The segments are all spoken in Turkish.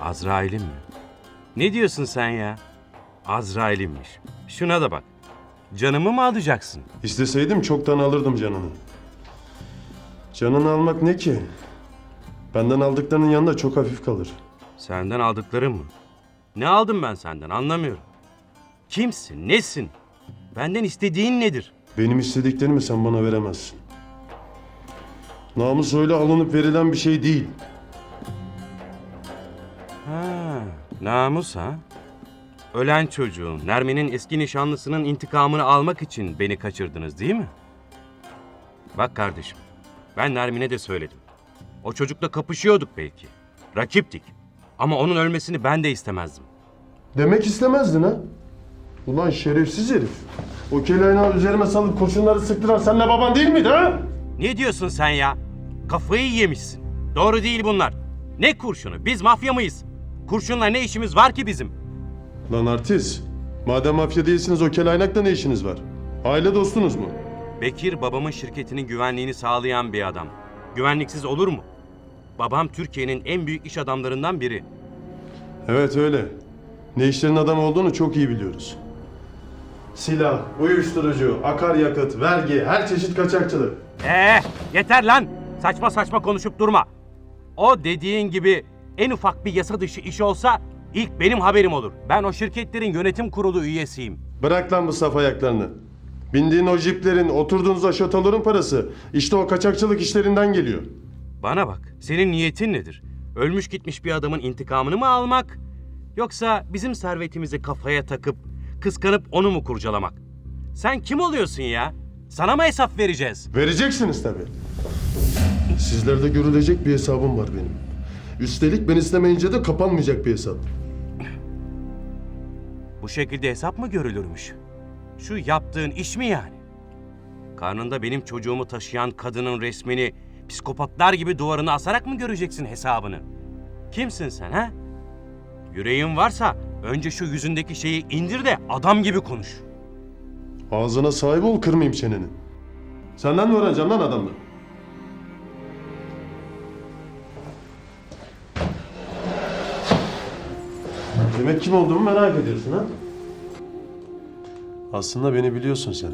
Azrail'im mi? Ne diyorsun sen ya? Azrail'immiş. Şuna da bak. Canımı mı alacaksın? İsteseydim çoktan alırdım canını. Canını almak ne ki? Benden aldıklarının yanında çok hafif kalır. Senden aldıklarım mı? Ne aldım ben senden anlamıyorum. Kimsin, nesin? Benden istediğin nedir? Benim istediklerimi sen bana veremezsin. Namus öyle alınıp verilen bir şey değil. Namus ha? Ölen çocuğun, Nermin'in eski nişanlısının intikamını almak için beni kaçırdınız değil mi? Bak kardeşim, ben Nermin'e de söyledim. O çocukla kapışıyorduk belki. Rakiptik. Ama onun ölmesini ben de istemezdim. Demek istemezdin ha? Ulan şerefsiz herif. O kelaynağı üzerime salıp kurşunları sıktıran senle baban değil miydi ha? Ne diyorsun sen ya? Kafayı yemişsin. Doğru değil bunlar. Ne kurşunu? Biz mafya mıyız? Kurşunla ne işimiz var ki bizim? Lan artist. Madem mafya değilsiniz o kelaynakla ne işiniz var? Aile dostunuz mu? Bekir babamın şirketinin güvenliğini sağlayan bir adam. Güvenliksiz olur mu? Babam Türkiye'nin en büyük iş adamlarından biri. Evet öyle. Ne işlerin adam olduğunu çok iyi biliyoruz. Silah, uyuşturucu, akaryakıt, vergi, her çeşit kaçakçılık. Ee, yeter lan. Saçma saçma konuşup durma. O dediğin gibi en ufak bir yasa dışı iş olsa ilk benim haberim olur. Ben o şirketlerin yönetim kurulu üyesiyim. Bırak lan bu saf ayaklarını. Bindiğin o jiplerin, oturduğunuz aşotaların parası işte o kaçakçılık işlerinden geliyor. Bana bak, senin niyetin nedir? Ölmüş gitmiş bir adamın intikamını mı almak? Yoksa bizim servetimizi kafaya takıp, kıskanıp onu mu kurcalamak? Sen kim oluyorsun ya? Sana mı hesap vereceğiz? Vereceksiniz tabii. Sizlerde görülecek bir hesabım var benim. Üstelik ben istemeyince de kapanmayacak bir hesap. Bu şekilde hesap mı görülürmüş? Şu yaptığın iş mi yani? Karnında benim çocuğumu taşıyan kadının resmini psikopatlar gibi duvarına asarak mı göreceksin hesabını? Kimsin sen ha? Yüreğin varsa önce şu yüzündeki şeyi indir de adam gibi konuş. Ağzına sahip ol kırmayayım çeneni. Senden mi öğreneceğim lan adamla? Demek kim olduğumu merak ediyorsun ha? Aslında beni biliyorsun sen.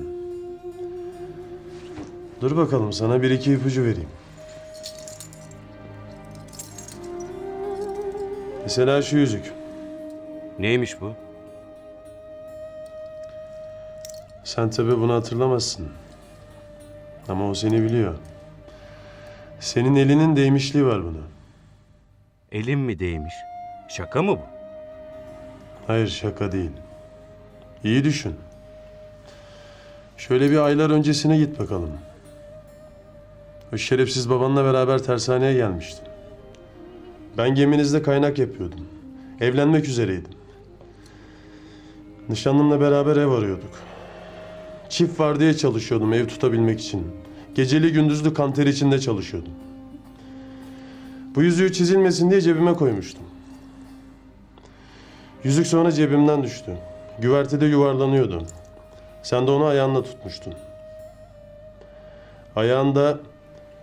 Dur bakalım sana bir iki ipucu vereyim. Mesela şu yüzük. Neymiş bu? Sen tabi bunu hatırlamazsın. Ama o seni biliyor. Senin elinin değmişliği var buna. Elim mi değmiş? Şaka mı bu? Hayır şaka değil. İyi düşün. Şöyle bir aylar öncesine git bakalım. O şerefsiz babanla beraber tersaneye gelmiştin. Ben geminizde kaynak yapıyordum. Evlenmek üzereydim. Nişanlımla beraber ev arıyorduk. Çift var diye çalışıyordum ev tutabilmek için. Geceli gündüzlü kanter içinde çalışıyordum. Bu yüzüğü çizilmesin diye cebime koymuştum. Yüzük sonra cebimden düştü. Güvertede yuvarlanıyordu. Sen de onu ayağınla tutmuştun. Ayağında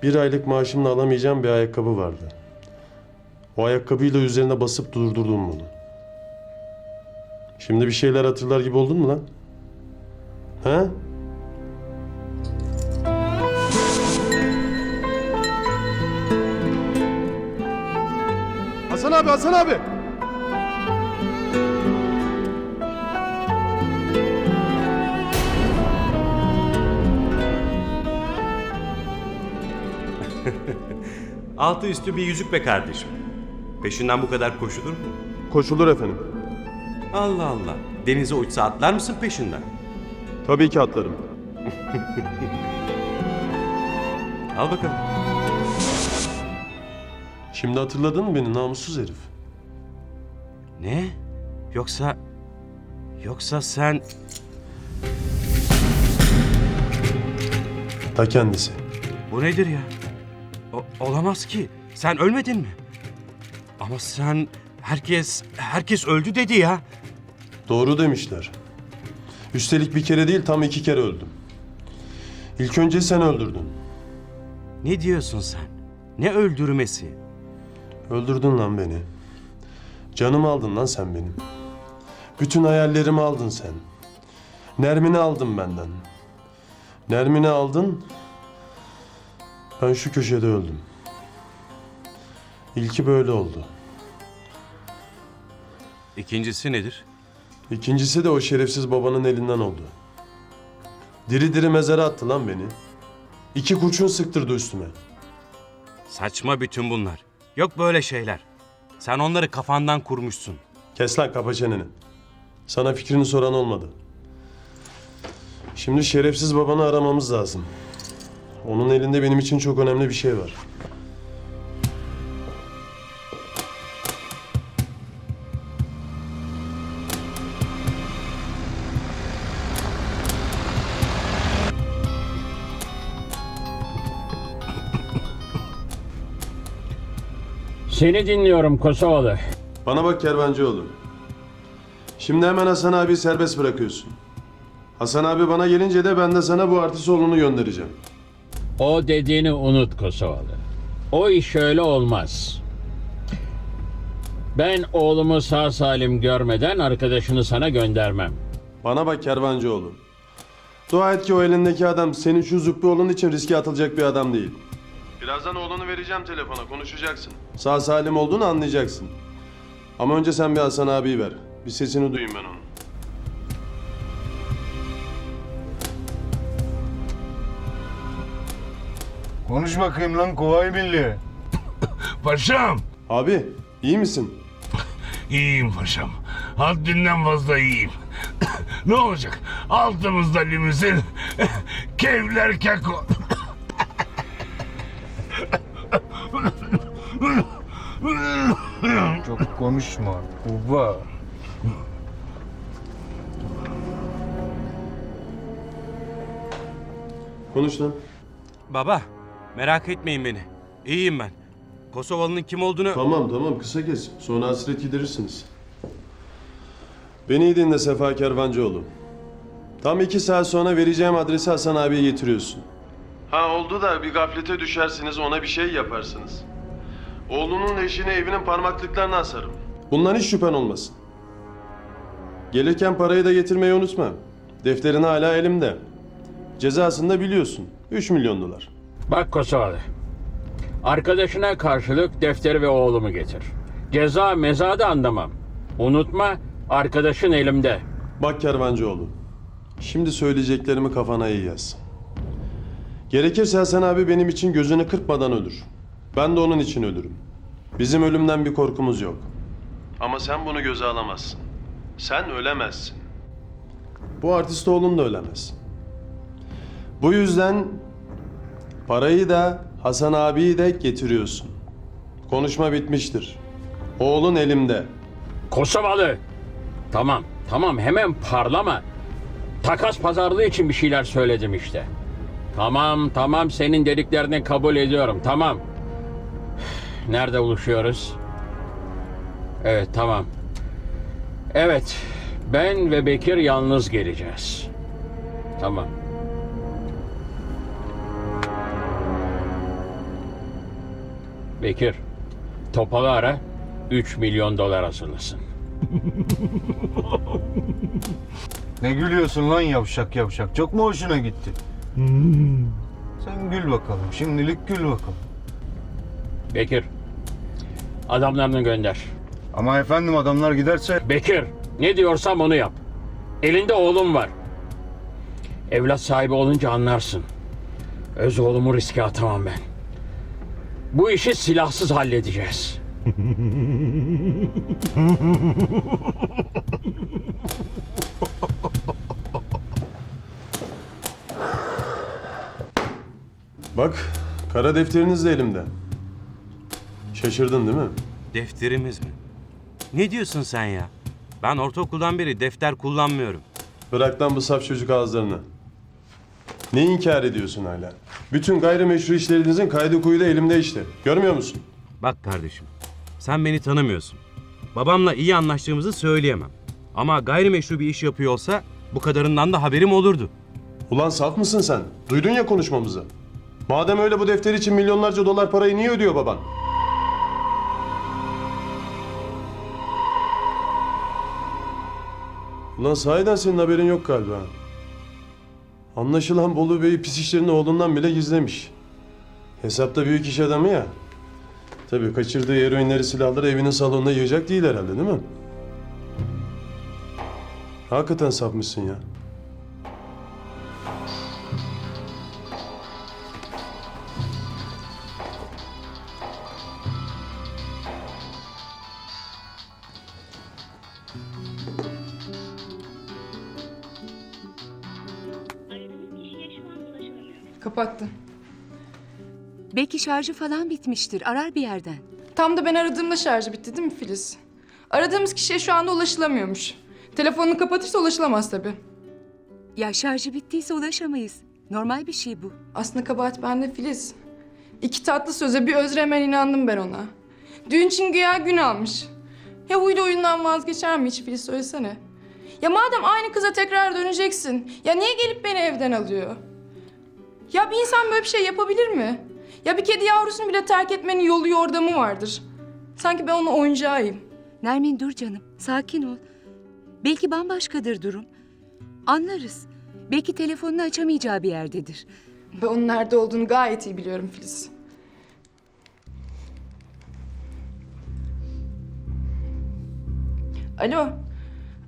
bir aylık maaşımla alamayacağım bir ayakkabı vardı. O ayakkabıyla üzerine basıp durdurdum bunu. Şimdi bir şeyler hatırlar gibi oldun mu lan? He? Hasan abi, Hasan abi! Altı üstü bir yüzük be kardeşim. Peşinden bu kadar koşulur mu? Koşulur efendim. Allah Allah. Denize uçsa atlar mısın peşinden? Tabii ki atlarım. Al bakalım. Şimdi hatırladın mı beni namussuz herif? Ne? Yoksa... Yoksa sen... Ta kendisi. Bu nedir ya? O- olamaz ki. Sen ölmedin mi? Ama sen... Herkes... Herkes öldü dedi ya. Doğru demişler. Üstelik bir kere değil tam iki kere öldüm. İlk önce sen öldürdün. Ne diyorsun sen? Ne öldürmesi? Öldürdün lan beni. Canımı aldın lan sen benim. Bütün hayallerimi aldın sen. Nermin'i aldın benden. Nermin'i aldın. Ben şu köşede öldüm. İlki böyle oldu. İkincisi nedir? İkincisi de o şerefsiz babanın elinden oldu. Diri diri mezara attı lan beni. İki kurşun sıktırdı üstüme. Saçma bütün bunlar. Yok böyle şeyler. Sen onları kafandan kurmuşsun. Kes lan kapa çeneni. Sana fikrini soran olmadı. Şimdi şerefsiz babanı aramamız lazım. Onun elinde benim için çok önemli bir şey var. Seni dinliyorum Kosovalı. Bana bak Kervancıoğlu. Şimdi hemen Hasan abi serbest bırakıyorsun. Hasan abi bana gelince de ben de sana bu Artisoğlu'nu göndereceğim. O dediğini unut Kosovalı. O iş öyle olmaz. Ben oğlumu sağ salim görmeden arkadaşını sana göndermem. Bana bak Kervancıoğlu. Dua et ki o elindeki adam senin şu züppü oğlun için riske atılacak bir adam değil. Birazdan oğlunu vereceğim telefona konuşacaksın. Sağ salim olduğunu anlayacaksın. Ama önce sen bir Hasan abiyi ver. Bir sesini duyayım ben onun. Konuş bakayım lan Kuvayi Milli. Paşam. Abi iyi misin? İyiyim paşam. Haddinden fazla iyiyim. ne olacak? Altımızda limuzin. Kevler keko. Çok konuşma. Kuba. Konuş lan. Baba, merak etmeyin beni. İyiyim ben. Kosovalı'nın kim olduğunu... Tamam tamam kısa kes. Sonra hasret giderirsiniz. Beni iyi dinle Sefa Kervancıoğlu. Tam iki saat sonra vereceğim adresi Hasan abiye getiriyorsun. Ha oldu da bir gaflete düşersiniz ona bir şey yaparsınız. Oğlunun eşini evinin parmaklıklarına asarım. Bundan hiç şüphen olmasın. Gelirken parayı da getirmeyi unutma. Defterin hala elimde. Cezasını da biliyorsun. 3 milyon dolar. Bak Kosovalı. Arkadaşına karşılık defteri ve oğlumu getir. Ceza meza da anlamam. Unutma arkadaşın elimde. Bak Kervancıoğlu. Şimdi söyleyeceklerimi kafana iyi yaz. Gerekirse Hasan abi benim için gözünü kırpmadan ölür. Ben de onun için ölürüm. Bizim ölümden bir korkumuz yok. Ama sen bunu göze alamazsın. Sen ölemezsin. Bu artist oğlun da ölemez. Bu yüzden parayı da Hasan abiyi de getiriyorsun. Konuşma bitmiştir. Oğlun elimde. Kosovalı. Tamam, tamam hemen parlama. Takas pazarlığı için bir şeyler söyledim işte. Tamam, tamam senin dediklerini kabul ediyorum. Tamam. Nerede buluşuyoruz? Evet, tamam. Evet, ben ve Bekir yalnız geleceğiz. Tamam. Bekir, Topal'ı ara. 3 milyon dolar hazırlasın. Ne gülüyorsun lan yavşak yavşak? Çok mu hoşuna gitti? Sen gül bakalım. Şimdilik gül bakalım. Bekir, adamlarını gönder. Ama efendim adamlar giderse... Bekir, ne diyorsam onu yap. Elinde oğlum var. Evlat sahibi olunca anlarsın. Öz oğlumu riske atamam ben. Bu işi silahsız halledeceğiz. Bak, kara defteriniz de elimde. Şaşırdın değil mi? Defterimiz mi? Ne diyorsun sen ya? Ben ortaokuldan beri defter kullanmıyorum. Bırak lan bu saf çocuk ağızlarını. Ne inkar ediyorsun hala? Bütün gayrimeşru işlerinizin kaydı kuyu da elimde işte. Görmüyor musun? Bak kardeşim, sen beni tanımıyorsun. Babamla iyi anlaştığımızı söyleyemem. Ama gayrimeşru bir iş yapıyor olsa bu kadarından da haberim olurdu. Ulan saf mısın sen? Duydun ya konuşmamızı. Madem öyle bu defter için milyonlarca dolar parayı niye ödüyor baban? Ulan sahiden senin haberin yok galiba. Anlaşılan Bolu Bey pis işlerini oğlundan bile gizlemiş. Hesapta büyük iş adamı ya. Tabii kaçırdığı eroinleri silahları evinin salonunda yiyecek değil herhalde değil mi? Hakikaten sapmışsın ya. Kapattı. Belki şarjı falan bitmiştir. Arar bir yerden. Tam da ben aradığımda şarjı bitti değil mi Filiz? Aradığımız kişiye şu anda ulaşılamıyormuş. Telefonunu kapatırsa ulaşılamaz tabii. Ya şarjı bittiyse ulaşamayız. Normal bir şey bu. Aslında kabahat bende Filiz. İki tatlı söze bir özre hemen inandım ben ona. Düğün için güya gün almış. Ya huylu oyundan vazgeçer mi hiç Filiz söylesene. Ya madem aynı kıza tekrar döneceksin. Ya niye gelip beni evden alıyor? Ya bir insan böyle bir şey yapabilir mi? Ya bir kedi yavrusunu bile terk etmenin yolu yordamı vardır. Sanki ben onun oyuncağıyım. Nermin dur canım. Sakin ol. Belki bambaşkadır durum. Anlarız. Belki telefonunu açamayacağı bir yerdedir. Ben onun nerede olduğunu gayet iyi biliyorum Filiz. Alo.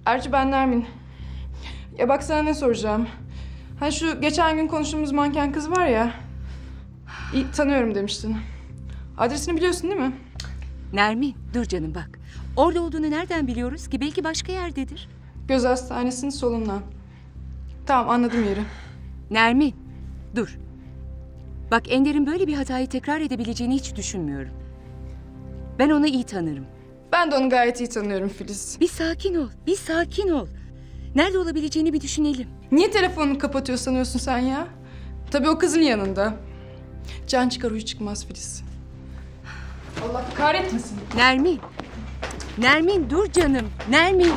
Ercü ben Nermin. Ya bak sana ne soracağım. Ha şu geçen gün konuştuğumuz manken kız var ya. İyi tanıyorum demiştin. Adresini biliyorsun değil mi? Nermin dur canım bak. Orada olduğunu nereden biliyoruz ki? Belki başka yerdedir. Göz hastanesinin solundan. Tamam anladım yeri. Nermin dur. Bak Ender'in böyle bir hatayı tekrar edebileceğini hiç düşünmüyorum. Ben onu iyi tanırım. Ben de onu gayet iyi tanıyorum Filiz. Bir sakin ol. Bir sakin ol. Nerede olabileceğini bir düşünelim. Niye telefonunu kapatıyor sanıyorsun sen ya? Tabii o kızın yanında. Can çıkar uyu çıkmaz Filiz. Allah kahretmesin. Nermin. Nermin dur canım. Nermin.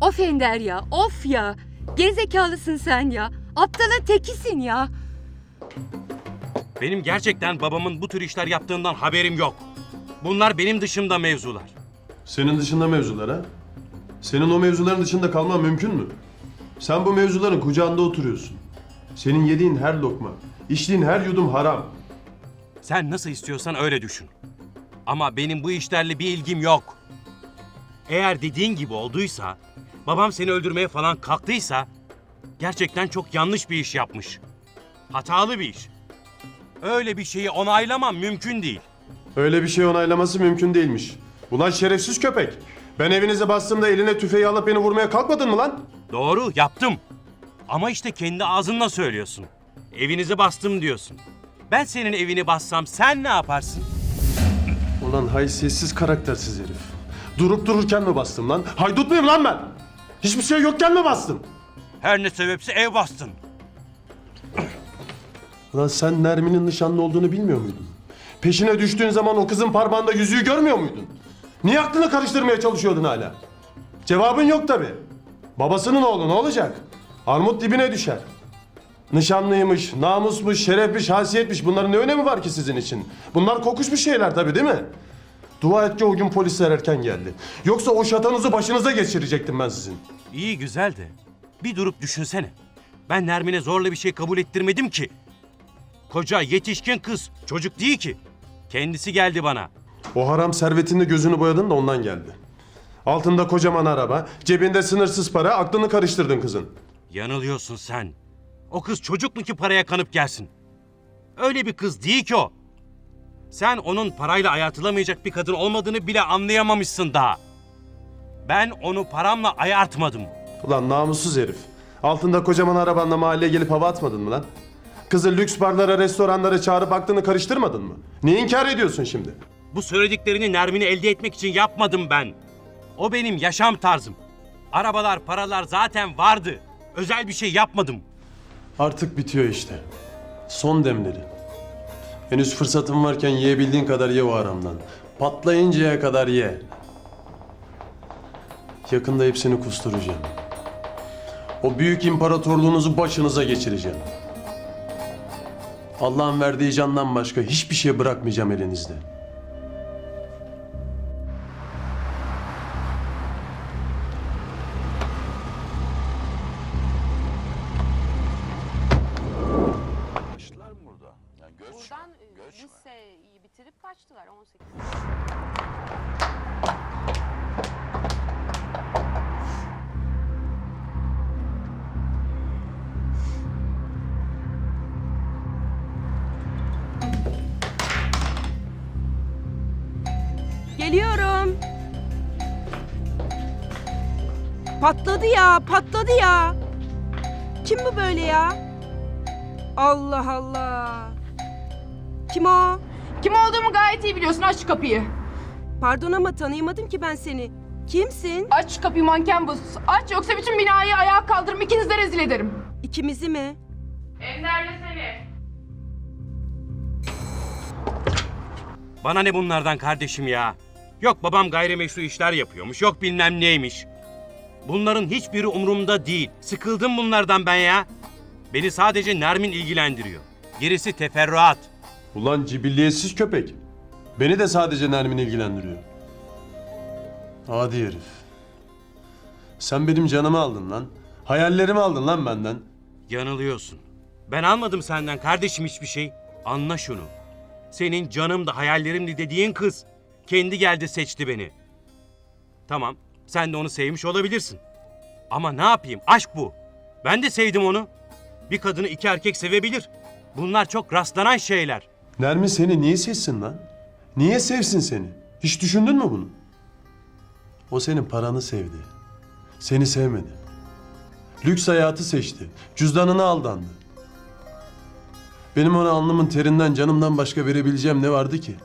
Of Ender ya. Of ya. Gerizekalısın sen ya. Aptalın tekisin ya. Benim gerçekten babamın bu tür işler yaptığından haberim yok. Bunlar benim dışımda mevzular. Senin dışında mevzular ha? Senin o mevzuların dışında kalman mümkün mü? Sen bu mevzuların kucağında oturuyorsun. Senin yediğin her lokma, içtiğin her yudum haram. Sen nasıl istiyorsan öyle düşün. Ama benim bu işlerle bir ilgim yok. Eğer dediğin gibi olduysa, babam seni öldürmeye falan kalktıysa gerçekten çok yanlış bir iş yapmış. Hatalı bir iş. Öyle bir şeyi onaylamam mümkün değil. Öyle bir şey onaylaması mümkün değilmiş. Ulan şerefsiz köpek. Ben evinize bastığımda eline tüfeği alıp beni vurmaya kalkmadın mı lan? Doğru, yaptım. Ama işte kendi ağzınla söylüyorsun. Evinizi bastım diyorsun. Ben senin evini bassam sen ne yaparsın? Ulan haysiyetsiz karaktersiz herif. Durup dururken mi bastım lan? Haydut muyum lan ben? Hiçbir şey yokken mi bastım? Her ne sebepse ev bastın. Ulan sen Nermin'in nişanlı olduğunu bilmiyor muydun? Peşine düştüğün zaman o kızın parmağında yüzüğü görmüyor muydun? Niye aklını karıştırmaya çalışıyordun hala? Cevabın yok tabi. Babasının oğlu ne olacak? Armut dibine düşer. Nişanlıymış, namusmuş, şerefmiş, hasiyetmiş. Bunların ne önemi var ki sizin için? Bunlar kokuşmuş şeyler tabi değil mi? Dua et ki o gün polisler erken geldi. Yoksa o şatanızı başınıza geçirecektim ben sizin. İyi güzel de bir durup düşünsene. Ben Nermin'e zorla bir şey kabul ettirmedim ki. Koca yetişkin kız çocuk değil ki. Kendisi geldi bana. O haram servetinde gözünü boyadın da ondan geldi. Altında kocaman araba, cebinde sınırsız para, aklını karıştırdın kızın. Yanılıyorsun sen. O kız çocuk mu ki paraya kanıp gelsin? Öyle bir kız değil ki o. Sen onun parayla ayartılamayacak bir kadın olmadığını bile anlayamamışsın daha. Ben onu paramla ayartmadım. Ulan namussuz herif. Altında kocaman arabanla mahalleye gelip hava atmadın mı lan? Kızı lüks barlara, restoranlara çağırıp aklını karıştırmadın mı? Niye inkar ediyorsun şimdi? Bu söylediklerini Nermin'i elde etmek için yapmadım ben. O benim yaşam tarzım. Arabalar, paralar zaten vardı. Özel bir şey yapmadım. Artık bitiyor işte. Son demleri. Henüz fırsatın varken yiyebildiğin kadar ye o haramdan. Patlayıncaya kadar ye. Yakında hepsini kusturacağım. O büyük imparatorluğunuzu başınıza geçireceğim. Allah'ın verdiği candan başka hiçbir şey bırakmayacağım elinizde. Patladı ya, patladı ya. Kim bu böyle ya? Allah Allah. Kim o? Kim olduğumu gayet iyi biliyorsun. Aç şu kapıyı. Pardon ama tanıyamadım ki ben seni. Kimsin? Aç şu kapıyı manken buz. Aç yoksa bütün binayı ayağa kaldırırım. ikinizi de rezil ederim. İkimizi mi? Ender'le seni. Bana ne bunlardan kardeşim ya? Yok babam gayrimeşru işler yapıyormuş, yok bilmem neymiş. Bunların hiçbiri umurumda değil. Sıkıldım bunlardan ben ya. Beni sadece Nermin ilgilendiriyor. Gerisi teferruat. Ulan cibilliyetsiz köpek. Beni de sadece Nermin ilgilendiriyor. Adi herif. Sen benim canımı aldın lan. Hayallerimi aldın lan benden. Yanılıyorsun. Ben almadım senden kardeşim hiçbir şey. Anla şunu. Senin canım da hayallerimdi dediğin kız. Kendi geldi seçti beni. Tamam, sen de onu sevmiş olabilirsin. Ama ne yapayım? Aşk bu. Ben de sevdim onu. Bir kadını iki erkek sevebilir. Bunlar çok rastlanan şeyler. Nermin seni niye sevsin lan? Niye sevsin seni? Hiç düşündün mü bunu? O senin paranı sevdi. Seni sevmedi. Lüks hayatı seçti. Cüzdanına aldandı. Benim ona alnımın terinden canımdan başka verebileceğim ne vardı ki?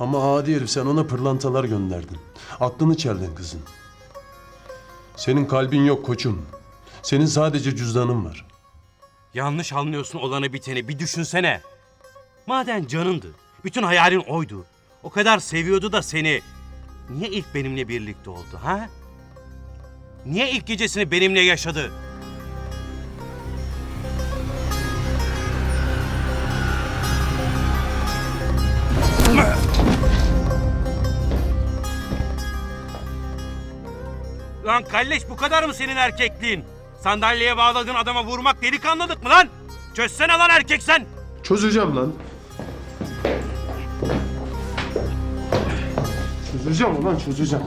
Ama adi herif sen ona pırlantalar gönderdin. Aklını çeldin kızın. Senin kalbin yok koçum. Senin sadece cüzdanın var. Yanlış anlıyorsun olanı biteni bir düşünsene. Madem canındı, bütün hayalin oydu. O kadar seviyordu da seni. Niye ilk benimle birlikte oldu ha? Niye ilk gecesini benimle yaşadı? Lan kalleş bu kadar mı senin erkekliğin? Sandalyeye bağladığın adama vurmak delikanlılık mı lan? Çözsene lan erkek sen. Çözeceğim lan. Çözeceğim ulan çözeceğim.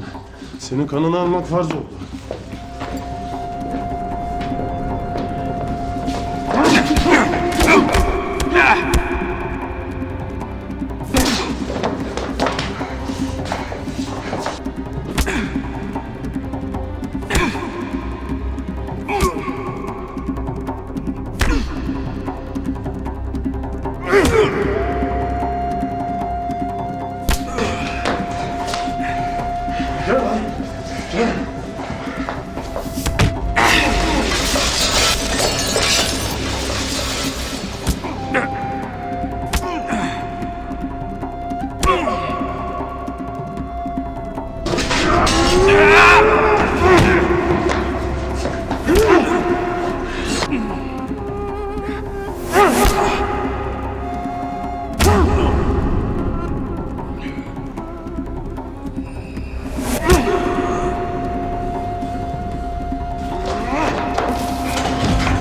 Senin kanını almak farz oldu. 예.